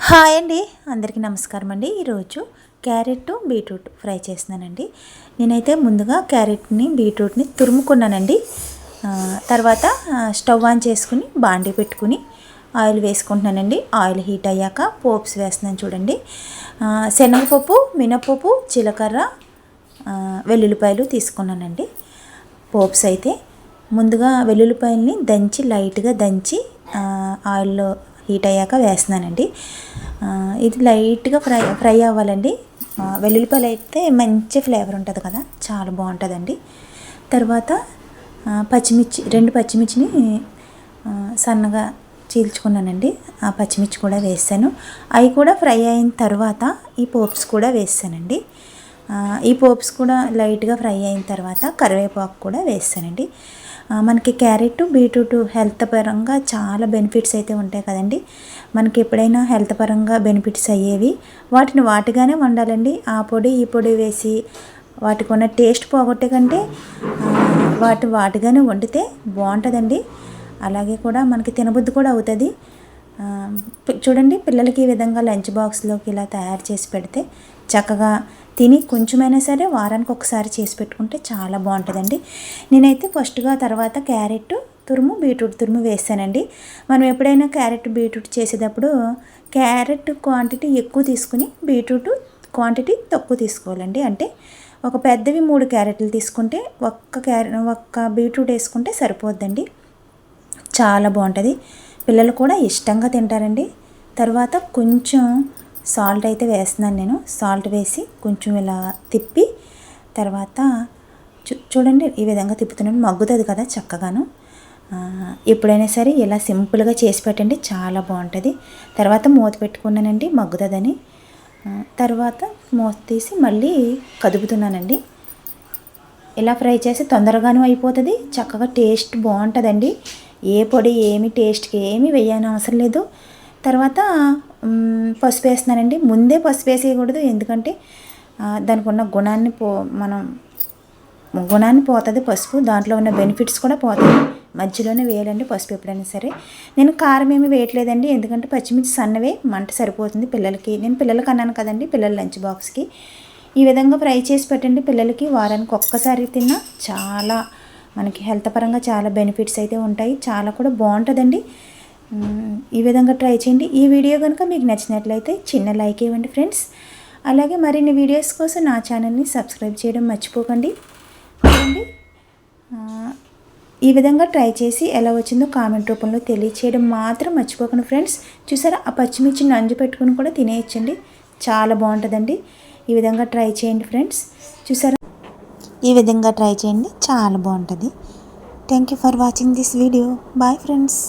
Hi అండి. అందరికీ నమస్కారం అండి. ఈరోజు క్యారెట్ బీట్రూట్ ఫ్రై చేస్తున్నానండి. నేనైతే ముందుగా క్యారెట్ని బీట్రూట్ని తురుముకున్నానండి. తర్వాత స్టవ్ ఆన్ చేసుకుని బాండీ పెట్టుకుని ఆయిల్ వేసుకుంటున్నానండి. ఆయిల్ హీట్ అయ్యాక పోప్స్ వేస్తున్నాను చూడండి. శనగపప్పు మినపప్పు జీలకర్ర వెల్లుల్లిపాయలు తీసుకున్నానండి. పోప్స్ అయితే ముందుగా వెల్లుల్లిపాయల్ని దంచి లైట్గా దంచి ఆయిల్లో హీట్ అయ్యాక వేస్తున్నానండి. ఇది లైట్గా ఫ్రై ఫ్రై అవ్వాలండి. వెల్లుల్లిపాయలు అయితే మంచి ఫ్లేవర్ ఉంటుంది కదా చాలా బాగుంటుందండి. తర్వాత పచ్చిమిర్చి రెండు పచ్చిమిర్చిని సన్నగా చీల్చుకున్నానండి. ఆ పచ్చిమిర్చి కూడా వేసాను. అవి కూడా ఫ్రై అయిన తర్వాత ఈ పోప్స్ కూడా వేసానండి. ఈ పోప్స్ కూడా లైట్గా ఫ్రై అయిన తర్వాత కరివేపాకు కూడా వేస్తానండి. మనకి క్యారెట్ బీట్రూట్ హెల్త్ పరంగా చాలా బెనిఫిట్స్ అయితే ఉంటాయి కదండి. మనకి ఎప్పుడైనా హెల్త్ పరంగా బెనిఫిట్స్ అయ్యేవి వాటిని వాటిగానే వండాలండి. ఆ పొడి ఈ పొడి వేసి వాటికి ఉన్న టేస్ట్ పోగొట్టే కంటే వాటి వాటిగానే వండితే బాగుంటుందండి. అలాగే కూడా మనకి తినబుద్ధి కూడా అవుతుంది. చూడండి పిల్లలకి ఈ విధంగా లంచ్ బాక్స్లోకి ఇలా తయారు చేసి పెడితే చక్కగా తిని కొంచెమైనా సరే వారానికి ఒకసారి చేసి పెట్టుకుంటే చాలా బాగుంటుందండి. నేనైతే ఫస్ట్గా తర్వాత క్యారెట్ తురుము బీట్రూట్ తురుము వేస్తానండి మనం ఎప్పుడైనా క్యారెట్ బీట్రూట్ చేసేటప్పుడు క్యారెట్ క్వాంటిటీ ఎక్కువ తీసుకుని బీట్రూట్ క్వాంటిటీ తక్కువ తీసుకోవాలండి. అంటే ఒక పెద్దవి మూడు క్యారెట్లు తీసుకుంటే ఒక్క క్యారెట్ ఒక్క బీట్రూట్ వేసుకుంటే సరిపోద్దండి. చాలా బాగుంటుంది. పిల్లలు కూడా ఇష్టంగా తింటారండి. తర్వాత కొంచెం సాల్ట్ అయితే వేస్తున్నాను నేను. సాల్ట్ వేసి కొంచెం ఇలా తిప్పి తర్వాత చూడండి ఈ విధంగా తిప్పుతున్నాను. మగ్గుతుంది కదా చక్కగాను. ఎప్పుడైనా సరే ఇలా సింపుల్గా చేసి పెట్టండి. చాలా బాగుంటుంది. తర్వాత మూత పెట్టుకున్నానండి. మగ్గుతుందని. తర్వాత మూత తీసి మళ్ళీ కదుపుతున్నానండి. ఇలా ఫ్రై చేసి తొందరగాను అయిపోతుంది. చక్కగా టేస్ట్ బాగుంటుందండి. ఏ పొడి ఏమి టేస్ట్కి ఏమి వేయని అవసరం లేదు. తర్వాత పసుపు వేస్తున్నానండి. ముందే పసుపు వేసేయకూడదు. ఎందుకంటే దానికి ఉన్న గుణాన్ని పో మనం గుణాన్ని పోతుంది పసుపు. దాంట్లో ఉన్న బెనిఫిట్స్ కూడా పోతాయి. మధ్యలోనే వేయాలండి పసుపు ఎప్పుడైనా సరే. నేను కారం ఏమి వేయట్లేదండి. ఎందుకంటే పచ్చిమిర్చి సన్నవే మంట సరిపోతుంది పిల్లలకి. నేను పిల్లలకి అన్నాను కదండి పిల్లల లంచ్ బాక్స్కి. ఈ విధంగా ఫ్రై చేసి పెట్టండి పిల్లలకి. వారానికి ఒక్కసారి తిన్నా చాలా మనకి హెల్త్ పరంగా చాలా బెనిఫిట్స్ అయితే ఉంటాయి. చాలా కూడా బాగుంటుందండి. ఈ విధంగా ట్రై చేయండి. ఈ వీడియో కనుక మీకు నచ్చినట్లయితే చిన్న లైక్ ఇవ్వండి ఫ్రెండ్స్. అలాగే మరిన్ని వీడియోస్ కోసం నా ఛానల్ని సబ్స్క్రైబ్ చేయడం మర్చిపోకండి. చూడండి. ఈ విధంగా ట్రై చేసి ఎలా వచ్చిందో కామెంట్ రూపంలో తెలియచేయడం మాత్రం మర్చిపోకండి ఫ్రెండ్స్. చూసారా? ఆ పచ్చిమిర్చి నంజు పెట్టుకుని కూడా తినేయచ్చండి. చాలా బాగుంటుందండి. ఈ విధంగా ట్రై చేయండి ఫ్రెండ్స్. చూసారా? ఈ విధంగా ట్రై చేయండి. చాలా బాగుంటుంది. Thank you for watching this video bye friends